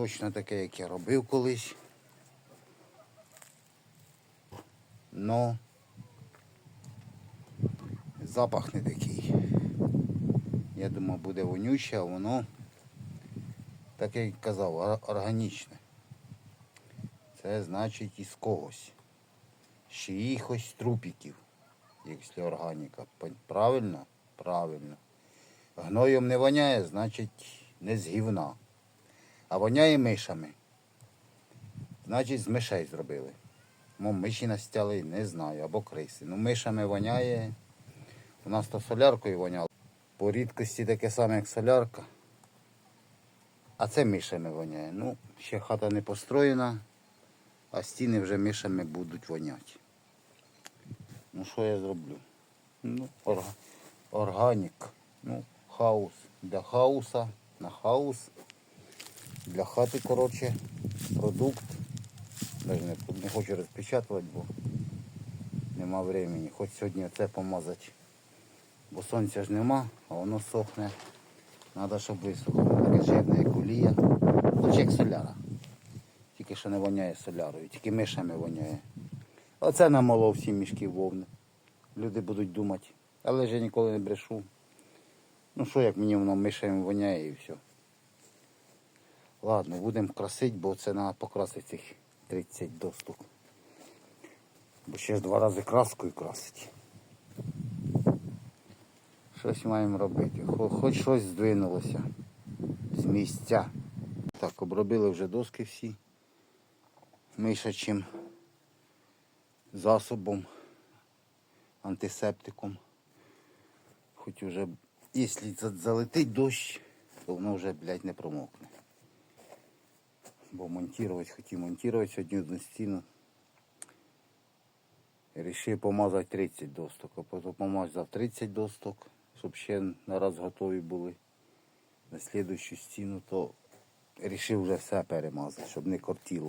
точно таке, як я робив колись. Но запах не такий. Я думав, буде вонюче, а воно, так як казав, органічне. Це значить із когось. З чиїхось трупіків, якщо органіка. Правильно? Правильно. Гноєм не воняє, значить не з гівна. А воняє мишами. Значить, з мишей зробили. Мо миші настяли, не знаю, або криси. Ну, мишами воняє. У нас то соляркою воняло. По рідкості таке саме, як солярка. А це мишами воняє. Ну, ще хата не построєна, а стіни вже мишами будуть воняти. Ну, що я зроблю? Ну, орга... органік. Ну, хаус. Для хауса, на хаус. Для хати, коротше, продукт. Навіть не, не хочу розпечатувати, бо нема времени. Хоч сьогодні це помазати. Бо сонця ж нема, а воно сохне. Треба, щоб висохло. Таке жирне, як олія. Хоч як соляра. Тільки що не воняє солярою, тільки мишами воняє. Оце намолов всі мішки вовни. Люди будуть думати. Але ж я ніколи не брешу. Ну що, як мені воно мишами воняє і все. Ладно, будемо красити, бо це треба покрасити цих 30 доступ. Бо ще ж два рази краскою красить. Щось маємо робити. Хоч щось здвинулося з місця. Так, обробили вже доски всі мишачим засобом, антисептиком. Хоч уже, якщо залетить дощ, то воно вже, блядь, не промокне. Бо монтувати, хотів монтувати сьогодні одну стіну. Рішив помазати 30 досток, а потім помазав 30 досток, щоб ще на раз готові були на слідущу стіну, то рішив вже все перемазати, щоб не кортіло.